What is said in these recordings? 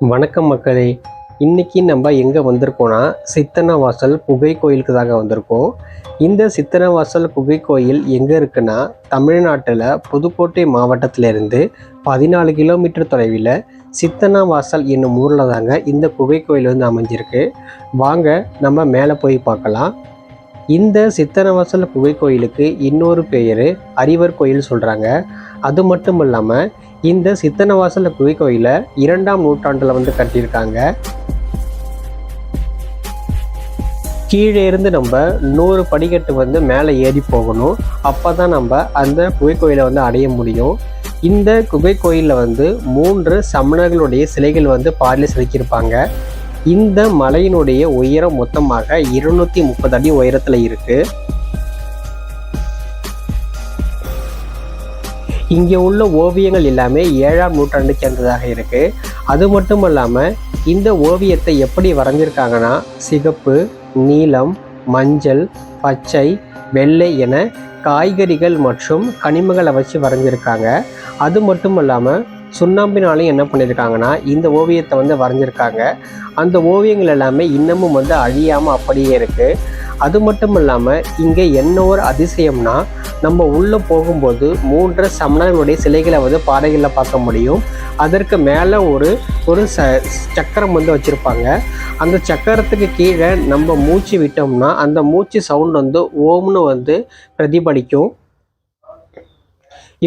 வணக்கம் மக்களே. இன்னைக்கு நம்ம எங்கே வந்திருக்கோம்னா சித்தனவாசல் புகை கோயிலுக்கு தாங்க வந்திருக்கோம். இந்த சித்தனவாசல் புகை கோயில் எங்கே இருக்குன்னா தமிழ்நாட்டில் புதுக்கோட்டை மாவட்டத்திலிருந்து பதினாலு கிலோமீட்டர் தொலைவில் சித்தனவாசல் என்னும் ஊரில் தாங்க இந்த புகை கோயில் வந்து அமைஞ்சிருக்கு. வாங்க நம்ம மேலே போய் பார்க்கலாம். இந்த சித்தனவாசல் புகைக்கோயிலுக்கு இன்னொரு பெயர் அரிவர் கோயில் சொல்கிறாங்க அது மட்டும் இல்லாமல் இந்த சித்தனவாசல் குகை கோயிலை இரண்டாம் நூற்றாண்டில் வந்து கட்டியிருக்காங்க. கீழே இருந்து நம்ம நூறு படிக்கட்டு வந்து மேலே ஏறி போகணும். அப்போ தான் நம்ம அந்த குகை கோயிலை வந்து அடைய முடியும். இந்த குகை கோயிலில் வந்து மூன்று சமணர்களுடைய சிலைகள் வந்து பாறையில் செதுக்கியிருப்பாங்க. இந்த மலையினுடைய உயரம் மொத்தமாக இருநூத்தி முப்பது அடி உயரத்தில் இருக்குது இங்கே உள்ள ஓவியங்கள் எல்லாமே ஏழாம் நூற்றாண்டு சேர்ந்ததாக இருக்கு. அது மட்டும் இல்லாமல் இந்த ஓவியத்தை எப்படி வரைஞ்சிருக்காங்கன்னா சிகப்பு நீலம் மஞ்சள் பச்சை வெள்ளை என காய்கறிகள் மற்றும் கனிமங்களை வச்சு வரைஞ்சிருக்காங்க. அது மட்டும் இல்லாமல் சுண்ணாம்பினாலையும் என்ன பண்ணியிருக்காங்கன்னா இந்த ஓவியத்தை வந்து வரைஞ்சிருக்காங்க. அந்த ஓவியங்கள் எல்லாமே இன்னமும் வந்து அழியாமல் அப்படியே இருக்குது அது மட்டும் இல்லாமல் இங்கே என்ன ஒரு அதிசயம்னா நம்ம உள்ளே போகும்போது மூன்று சமணர்களுடைய சிலைகளை வந்து பாறைகளில் பார்க்க முடியும். அதற்கு மேலே ஒரு ஒரு ச சக்கரம் வந்து வச்சுருப்பாங்க. அந்த சக்கரத்துக்கு கீழே நம்ம மூச்சு விட்டோம்னா அந்த மூச்சு சவுண்ட் வந்து ஓம்னு வந்து பிரதிபலிக்கும்.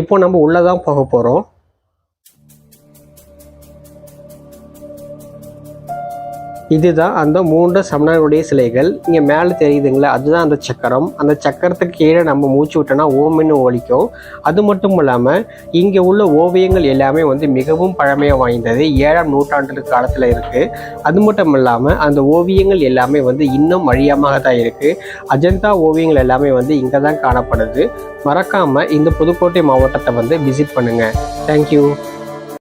இப்போ நம்ம உள்ளே தான் போக போகிறோம் இதுதான் அந்த மூன்று சமணர்களுடைய சிலைகள். இங்கே மேலே தெரியுதுங்களா? அதுதான் அந்த சக்கரம். அந்த சக்கரத்துக்கு கீழே நம்ம மூச்சு விட்டோம்னா ஓமின்னு ஒலிக்கும். அது மட்டும் இல்லாமல் இங்கே உள்ள ஓவியங்கள் எல்லாமே வந்து மிகவும் பழமையாக வாய்ந்தது. ஏழாம் நூற்றாண்டு காலத்தில் இருக்குது அது மட்டும் இல்லாமல் அந்த ஓவியங்கள் எல்லாமே வந்து இன்னும் அழியாமல் தான் இருக்குது அஜந்தா ஓவியங்கள் எல்லாமே வந்து இங்கே தான் காணப்படுது. மறக்காமல் இந்த புதுக்கோட்டை மாவட்டத்தை வந்து விசிட் பண்ணுங்கள் தேங்க்யூ